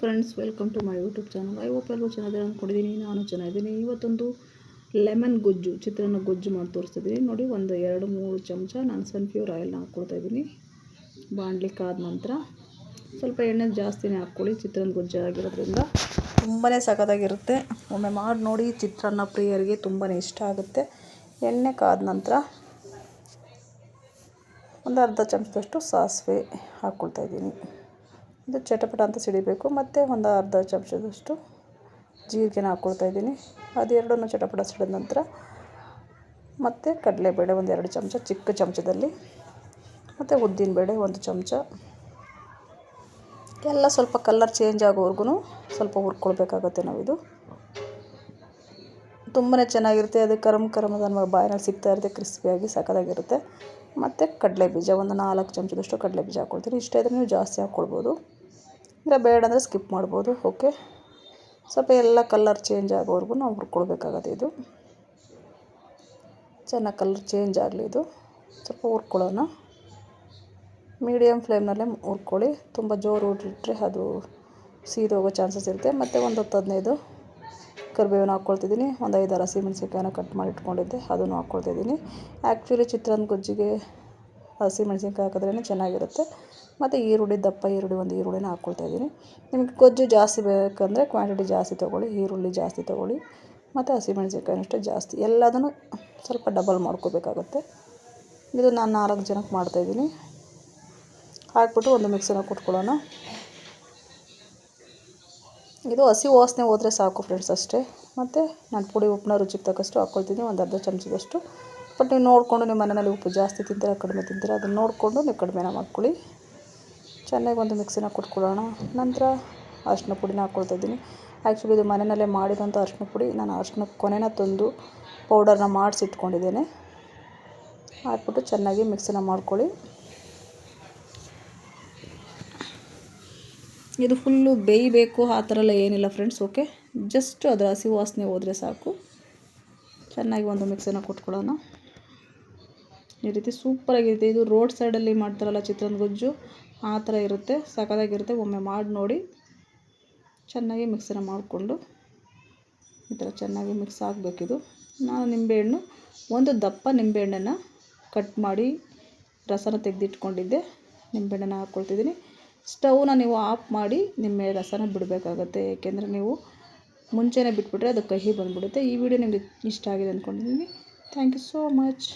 Friends welcome to my YouTube channel I hope ಎಲ್ಲರೂ ಚೆನ್ನಾಗಿದೆ ಅಂದ್ಕೊಂಡಿದ್ದೀನಿ ನಾನು ಚೆನ್ನಾಗಿದ್ದೀನಿ. ಇವತ್ತೊಂದು ಲೆಮನ್ ಗೊಜ್ಜು, ಚಿತ್ರಾನ್ನ ಗೊಜ್ಜು ಮಾಡಿ ತೋರಿಸ್ತಿದ್ದೀನಿ. ನೋಡಿ, ಒಂದು ಎರಡು ಮೂರು ಚಮಚ ನಾನು ಸನ್ಫ್ಯೂರ್ ಆಯಿಲ್ನ ಹಾಕ್ಕೊಳ್ತಾ ಇದ್ದೀನಿ. ಬಾಣಲಿ ಕಾದ ನಂತರ ಸ್ವಲ್ಪ ಎಣ್ಣೆ ಜಾಸ್ತಿನೇ ಹಾಕ್ಕೊಳ್ಳಿ. ಚಿತ್ರಾನ್ನ ಗೊಜ್ಜು ಆಗಿರೋದ್ರಿಂದ ತುಂಬಾ ಸಖತ್ತಾಗಿರುತ್ತೆ. ಒಮ್ಮೆ ಮಾಡಿ ನೋಡಿ, ಚಿತ್ರಾನ್ನ ಪ್ರಿಯರಿಗೆ ತುಂಬಾ ಇಷ್ಟ ಆಗುತ್ತೆ. ಎಣ್ಣೆ ಕಾದ ನಂತರ ಒಂದು ಅರ್ಧ ಚಮಚದಷ್ಟು ಸಾಸಿವೆ ಹಾಕ್ಕೊಳ್ತಾ ಇದ್ದೀನಿ. ಇದು ಚಟಪಟ ಅಂತ ಸಿಡಿಬೇಕು. ಮತ್ತು ಒಂದು ಅರ್ಧ ಚಮಚದಷ್ಟು ಜೀರಿಗೆನ ಹಾಕ್ಕೊಳ್ತಾ ಇದ್ದೀನಿ. ಅದೆರಡನ್ನು ಚಟಪಟ ಸಿಡಿದ ನಂತರ ಮತ್ತು ಕಡಲೆಬೇಳೆ ಒಂದು ಎರಡು ಚಮಚ, ಚಿಕ್ಕ ಚಮಚದಲ್ಲಿ ಮತ್ತು ಉದ್ದಿನಬೇಳೆ ಒಂದು ಚಮಚ. ಎಲ್ಲ ಸ್ವಲ್ಪ ಕಲರ್ ಚೇಂಜ್ ಆಗೋವರೆಗೂ ಸ್ವಲ್ಪ ಹುರ್ಕೊಳ್ಬೇಕಾಗತ್ತೆ ನಾವಿದು. ತುಂಬಾ ಚೆನ್ನಾಗಿರುತ್ತೆ. ಅದು ಕರಮ್ ಕರಮ್ ನಮಗೆ ಬಾಯಿನಲ್ಲಿ ಸಿಗ್ತಾ ಇರುತ್ತೆ ಕ್ರಿಸ್ಪಿಯಾಗಿ ಸಖತ್ತಾಗಿರುತ್ತೆ. ಮತ್ತು ಕಡಲೆ ಬೀಜ ಒಂದು ನಾಲ್ಕು ಚಮಚದಷ್ಟು ಕಡಲೆ ಬೀಜ ಹಾಕ್ಕೊಳ್ತೀನಿ ಇಷ್ಟ ಇದ್ದರೆ ನೀವು ಜಾಸ್ತಿ ಹಾಕ್ಕೊಳ್ಬೋದು ಇಲ್ಲ ಬೇಡ ಅಂದರೆ ಸ್ಕಿಪ್ ಮಾಡ್ಬೋದು ಓಕೆ ಸ್ವಲ್ಪ ಎಲ್ಲ ಕಲ್ಲರ್ ಚೇಂಜ್ ಆಗೋವರೆಗೂ ನಾವು ಹುರ್ಕೊಳ್ಬೇಕಾಗತ್ತೆ ಇದು. ಚೆನ್ನಾಗಿ ಕಲರ್ ಚೇಂಜ್ ಆಗಲಿ ಇದು. ಸ್ವಲ್ಪ ಹುರ್ಕೊಳ್ಳೋಣ. ಮೀಡಿಯಮ್ ಫ್ಲೇಮ್ನಲ್ಲೇ ಹುರ್ಕೊಳ್ಳಿ. ತುಂಬ ಜೋರು ಇಟ್ಟರೆ ಅದು ಸೀದೋಗೋ ಚಾನ್ಸಸ್ ಇರುತ್ತೆ. ಮತ್ತು ಒಂದು ಹತ್ತು ಹದಿನೈದು ಕರಿಬೇವನ್ನ ಹಾಕ್ಕೊಳ್ತಿದ್ದೀನಿ. ಒಂದು ಐದಾರು ಹಸಿಮೆಣ್ಸಿನ್ಕಾಯನ್ನ ಕಟ್ ಮಾಡಿ ಇಟ್ಕೊಂಡಿದ್ದೆ, ಅದನ್ನು ಹಾಕ್ಕೊಳ್ತಿದ್ದೀನಿ. ಆ್ಯಕ್ಚುಲಿ ಚಿತ್ರಾನ್ನ ಗೊಜ್ಜಿಗೆ ಹಸಿಮೆಣ್ಸಿನ್ಕಾಯಿ ಹಾಕಿದ್ರೇ ಚೆನ್ನಾಗಿರುತ್ತೆ. ಮತ್ತು ಈರುಳ್ಳಿ ದಪ್ಪ ಈರುಳ್ಳಿ ಒಂದು ಈರುಳ್ಳಿನ ಹಾಕ್ಕೊಳ್ತಾಯಿದ್ದೀನಿ ನಿಮಗೆ ಗೊಜ್ಜು ಜಾಸ್ತಿ ಬೇಕಂದರೆ ಕ್ವಾಂಟಿಟಿ ಜಾಸ್ತಿ ತೊಗೊಳ್ಳಿ, ಈರುಳ್ಳಿ ಜಾಸ್ತಿ ತೊಗೊಳ್ಳಿ, ಮತ್ತು ಹಸಿಮೆಣ್ಸಿನ್ಕಾಯಿನಷ್ಟೇ ಜಾಸ್ತಿ. ಎಲ್ಲದನ್ನು ಸ್ವಲ್ಪ ಡಬಲ್ ಮಾಡ್ಕೋಬೇಕಾಗತ್ತೆ. ಇದು ನಾನು ನಾಲ್ಕು ಜನಕ್ಕೆ ಮಾಡ್ತಾಯಿದ್ದೀನಿ ಹಾಕ್ಬಿಟ್ಟು ಒಂದು ಮಿಕ್ಸಿನ ಕುಟ್ಕೊಳ್ಳೋಣ. ಇದು ಹಸಿ ವಾಸನೆ ಹೋದರೆ ಸಾಕು ಫ್ರೆಂಡ್ಸ್ ಅಷ್ಟೇ. ಮತ್ತು ನಾನು ಪುಡಿ ಉಪ್ಪನ್ನ ರುಚಿಗೆ ತಕ್ಕಷ್ಟು ಹಾಕ್ಕೊಳ್ತೀನಿ ಒಂದು ಅರ್ಧ ಚಮಚದಷ್ಟು ಬಟ್ ನೀವು ನೋಡಿಕೊಂಡು ನಿಮ್ಮ ಮನೆಯಲ್ಲಿ ಉಪ್ಪು ಜಾಸ್ತಿ ತಿಂತೀರಾ, ಕಡಿಮೆ ತಿಂತೀರಾ, ಅದನ್ನು ನೋಡಿಕೊಂಡು ನೀವು ಕಡಿಮೆನ ಮಾಡ್ಕೊಳ್ಳಿ. ಚೆನ್ನಾಗಿ ಒಂದು ಮಿಕ್ಸಿನ ಕೊಟ್ಕೊಳ್ಳೋಣ. ನಂತರ ಅರಿಶಿನ ಪುಡಿನ ಹಾಕ್ಕೊಳ್ತಾಯಿದ್ದೀನಿ ಆ್ಯಕ್ಚುಲಿ ಇದು ಮನೆಯಲ್ಲೇ ಮಾಡಿದಂಥ ಅರಿಶಿನ ಪುಡಿ. ನಾನು ಅರಿಶಿನ ಕೊನೆನ ತಂದು ಪೌಡರ್ನ ಮಾಡಿಸಿಟ್ಕೊಂಡಿದ್ದೇನೆ. ಹಾಕ್ಬಿಟ್ಟು ಚೆನ್ನಾಗಿ ಮಿಕ್ಸಿನ ಮಾಡ್ಕೊಳ್ಳಿ. ಇದು ಫುಲ್ಲು ಬೇಯಬೇಕು, ಆ ಥರ ಎಲ್ಲ ಏನಿಲ್ಲ ಫ್ರೆಂಡ್ಸ್, ಓಕೆ? ಜಸ್ಟ್ ಅದರ ಹಸಿ ವಾಸನೆ ಹೋದರೆ ಸಾಕು. ಚೆನ್ನಾಗಿ ಒಂದು ಮಿಕ್ಸಿನ ಕೊಟ್ಕೊಳ್ಳೋಣ. ಈ ರೀತಿ ಸೂಪರಾಗಿರುತ್ತೆ ಇದು ರೋಡ್ ಸೈಡಲ್ಲಿ ಮಾಡ್ತಾರಲ್ಲ ಚಿತ್ರಾನ್ನ ಗೊಜ್ಜು, ಆ ಥರ ಇರುತ್ತೆ. ಸಖತ್ತಾಗಿರುತ್ತೆ. ಒಮ್ಮೆ ಮಾಡಿ ನೋಡಿ. ಚೆನ್ನಾಗಿ ಮಿಕ್ಸನ್ನು ಮಾಡಿಕೊಂಡು ಈ ಥರ ಚೆನ್ನಾಗಿ ಮಿಕ್ಸ್ ಆಗಬೇಕಿದು ನಾನು ನಿಂಬೆಹಣ್ಣು, ಒಂದು ದಪ್ಪ ನಿಂಬೆಹಣ್ಣನ್ನು ಕಟ್ ಮಾಡಿ ರಸನ ತೆಗೆದಿಟ್ಕೊಂಡಿದ್ದೆ. ನಿಂಬೆಹಣ್ಣನ್ನು ಹಾಕ್ಕೊಳ್ತಿದ್ದೀನಿ ಸ್ಟವ್ನ ನೀವು ಆಫ್ ಮಾಡಿ ನಿಂಬೆ ರಸನ ಬಿಡಬೇಕಾಗತ್ತೆ. ಏಕೆಂದರೆ ನೀವು ಮುಂಚೆನೇ ಬಿಟ್ಬಿಟ್ರೆ ಅದು ಕಹಿ ಬಂದುಬಿಡುತ್ತೆ. ಈ ವಿಡಿಯೋ ನಿಮಗೆ ಇಷ್ಟ ಆಗಿದೆ ಅಂದ್ಕೊಂಡಿದ್ದೀನಿ ಥ್ಯಾಂಕ್ ಯು ಸೋ ಮಚ್